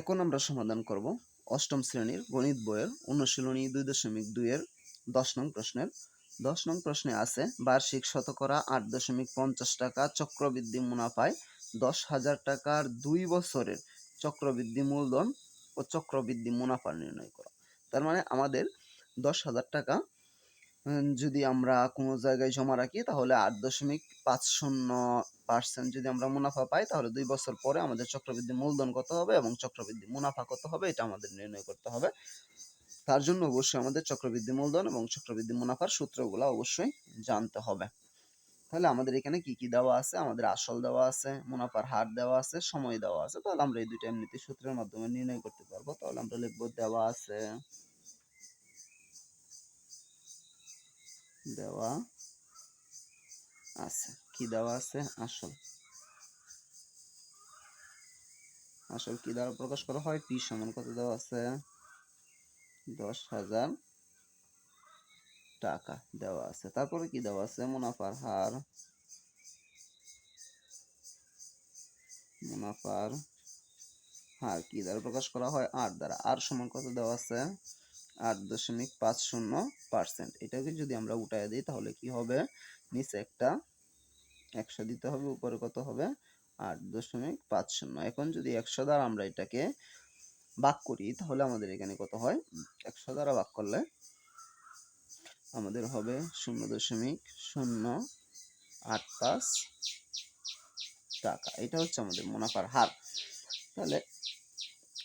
এখন আমরা সমাধান করব অষ্টম শ্রেণির গণিত বইয়ের অনুশীলনী দুই দশমিক দুইয়ের দশ নং প্রশ্নের। দশ নং প্রশ্নে আছে, বার্ষিক শতকরা আট দশমিক পঞ্চাশ টাকা চক্রবৃদ্ধি মুনাফায় দশ হাজার টাকার দুই বছরের চক্রবৃদ্ধি মূলধন ও চক্রবৃদ্ধি মুনাফা নির্ণয় করো। তার মানে আমাদের দশ হাজার টাকা যদি আমরা কোনো জায়গায় জমা রাখি, তাহলে আট দশমিক পাঁচ শূন্য পার্সেন্ট যদি আমরা মুনাফা পাই, তাহলে দুই বছর পরে আমাদের চক্রবৃদ্ধি মূলধন কত হবে এবং চক্রবৃদ্ধি মুনাফা কত হবে, এটা আমাদের নির্ণয় করতে হবে। তার জন্য অবশ্যই আমাদের চক্রবৃদ্ধি মূলধন এবং চক্রবৃদ্ধি মুনাফার সূত্রগুলো অবশ্যই জানতে হবে। তাহলে আমাদের এখানে কি কি দেওয়া আছে? আমাদের আসল দেওয়া আছে, মুনাফার হার দেওয়া আছে, সময় দেওয়া আছে। তাহলে আমরা এই দুইটা এমনিতে সূত্রের মাধ্যমে নির্ণয় করতে পারব। তাহলে আমরা লিখব দেওয়া আছে দেওয়া আছে। কি দেওয়া আছে? আসল। আসল কি দ্বারা প্রকাশ করা হয়? পি সমান কত দেওয়া আছে? দশ হাজার টাকা দেওয়া আছে। তারপরে কি দেওয়া আছে? মুনাফার হার। মুনাফার হার কি দ্বারা প্রকাশ করা হয়? আর দ্বারা। আর সমান কত দেওয়া আছে? আট দশমিক পাঁচ শূন্য পার্সেন্ট এটাকে যদি আমরা উঠায় দিই, তাহলে কি হবে? নিচে একটা একশো দিতে হবে, উপরে কত হবে? আট দশমিক পাঁচ শূন্য। এখন যদি একশো দ্বারা আমরা এটাকে ভাগ করি, তাহলে আমাদের এখানে কত হয়? একশো দ্বারা ভাগ করলে আমাদের হবে শূন্য দশমিক শূন্য আট পাঁচ টাকা। এটা হচ্ছে আমাদের মুনাফার হার। তাহলে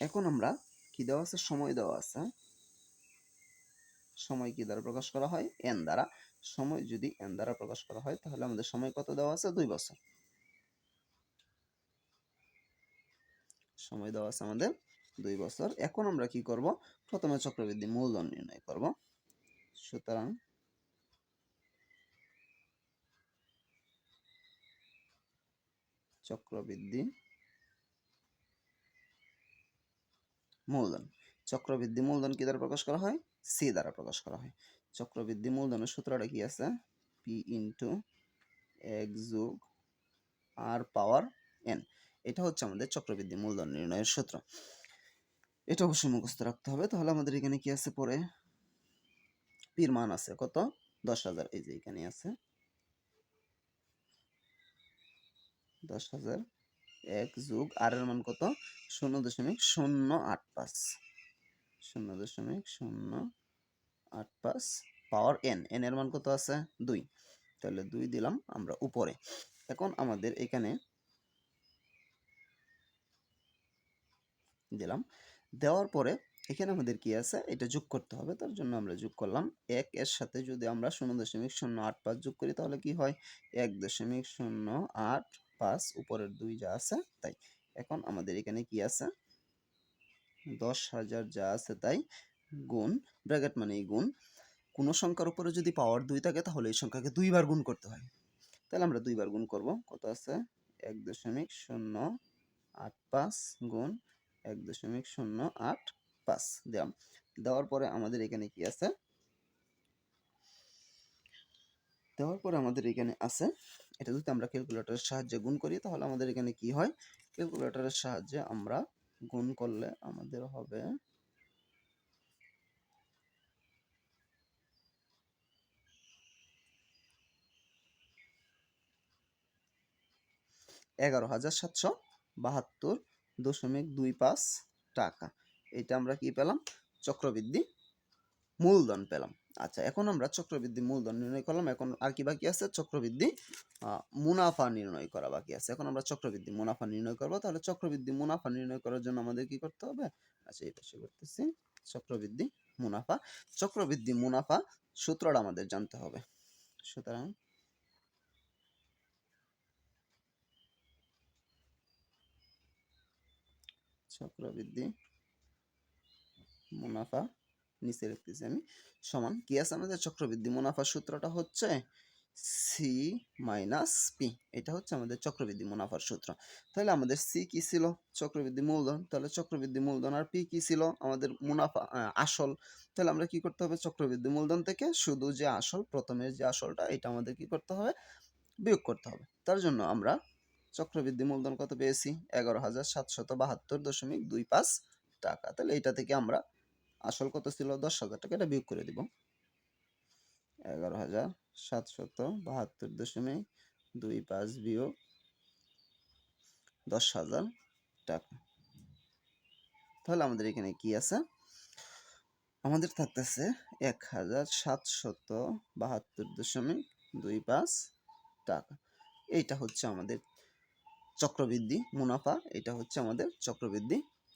এখন আমরা কি দেওয়া আছে? সময় দেওয়া আছে। সময় কি দ্বারা প্রকাশ করা হয়? এন দ্বারা। সময় যদি এন দ্বারা প্রকাশ করা হয়, তাহলে আমাদের সময় কত দেওয়া আছে? দুই বছর। সময় দেওয়া আছে আমাদের দুই বছর। এখন আমরা কি করব? প্রথমে চক্রবৃদ্ধি মূলধন নির্ণয় করব। সুতরাং চক্রবৃদ্ধি মূলধন। চক্রবৃদ্ধি মূলধন কি দ্বারা প্রকাশ করা হয়? সি দ্বারা প্রকাশ করা হয়। চক্রবৃদ্ধি মূলধনের সূত্রটা কি আছে? পি ইন্টু এক যোগ আর পাওয়ার এন এটা হচ্ছে আমাদের চক্রবৃদ্ধি মূলধন নির্ণয়ের সূত্র। এটা অবশ্যই মুখস্থ রাখতে হবে। তাহলে আমাদের এখানে কি আছে পরে? পির মান আছে কত? দশ হাজার। এই যে এখানে আছে। দশ হাজার এক যোগ আর এর মান কত? শূন্য দশমিক শূন্য আট পাঁচ। শূন্য দশমিক শূন্য আট পাঁচ পাওয়ার এন এন এর মান কত আছে? দুই। তাহলে দুই দিলাম আমরা উপরে। এখন আমাদের এখানে দিলাম। দেওয়ার পরে এখানে আমাদের কি আছে? এটা যোগ করতে হবে। তার জন্য আমরা যোগ করলাম এক। এর সাথে যদি আমরা শূন্য দশমিক শূন্য আট পাঁচ যোগ করি, তাহলে কি হয়? এক দশমিক শূন্য আট পাঁচ উপরের দুই যা আছে, তাই। এখন আমাদের এখানে কি আছে? দশ হাজার যা আছে তাই গুণ ব্র্যাকেট মানে এই গুণ। কোনো সংখ্যার উপরে যদি পাওয়ার দুই থাকে, তাহলে এই সংখ্যাকে দুইবার গুণ করতে হয়। তাহলে আমরা দুইবার গুণ করব। কত আছে? এক দশমিক শূন্য আট পাঁচ গুণ এক দশমিক শূন্য আট পাঁচ। দিলাম দেওয়ার পরে আমাদের এখানে কি আছে? দেওয়ার পরে আমাদের এখানে আছে, এটা যদি আমরা ক্যালকুলেটরের সাহায্যে গুণ করি, তাহলে আমাদের এখানে কি হয়? ক্যালকুলেটরের সাহায্যে আমরা গুণ করলে আমাদের হবে এগারো হাজার সাতশো বাহাত্তর দশমিক দুই পাঁচ টাকা। এটা আমরা কি পেলাম? চক্রবৃদ্ধি মূলধন পেলাম। আচ্ছা এখন আমরা চক্রবৃদ্ধি মূলধন নির্ণয় করলাম। এখন আর কি বাকি আছে? চক্রবৃদ্ধি মুনাফা নির্ণয় করা বাকি আছে। এখন আমরা চক্রবৃদ্ধি, মুনাফা নির্ণয় করব। তাহলে চক্রবৃদ্ধি, মুনাফা নির্ণয় করার জন্য আমাদের কি করতে হবে? আচ্ছা এই পাশে করতেছি। চক্রবৃদ্ধি, মুনাফা চক্রবৃদ্ধি, মুনাফা সূত্রটা আমাদের জানতে হবে। সুতরাং চক্রবৃদ্ধি, মুনাফা নিচে লিখতেছি আমি সমান কি আছে আমাদের চক্রবৃদ্ধি? মুনাফার সূত্রটা হচ্ছে সি মাইনাস পি এটা হচ্ছে আমাদের চক্রবৃদ্ধি মুনাফার সূত্র। তাহলে আমাদের সি কি ছিল? চক্রবৃদ্ধি মূলধন। তাহলে চক্রবৃদ্ধি মূলধন আর পি কি ছিল? আমাদের মুনাফা আসল। তাহলে আমরা কি করতে হবে? চক্রবৃদ্ধি মূলধন থেকে শুধু যে আসল প্রথমের যে আসলটা, এটা আমাদের কি করতে হবে? বিয়োগ করতে হবে। তার জন্য আমরা চক্রবৃদ্ধি মূলধন কত পেয়েছি? এগারো হাজার সাতশত বাহাত্তর দশমিক দুই পাঁচ টাকা। তাহলে এটা থেকে আমরা আসল কত ছিল? দশ হাজার টাকা, এটা বিয়োগ করে দিব। এগারো হাজার সাতশত বাহাত্তর দশমিক দুই পাঁচ বিয়োগ দশ হাজার টাকা। তাহলে আমাদের এখানে কি আছে? আমাদের থাকতেছে এক হাজার সাতশত বাহাত্তর দশমিক দুই পাঁচ টাকা। এইটা হচ্ছে আমাদের চক্রবৃদ্ধি, মুনাফা, এটা হচ্ছে আমাদের চক্রবৃদ্ধি।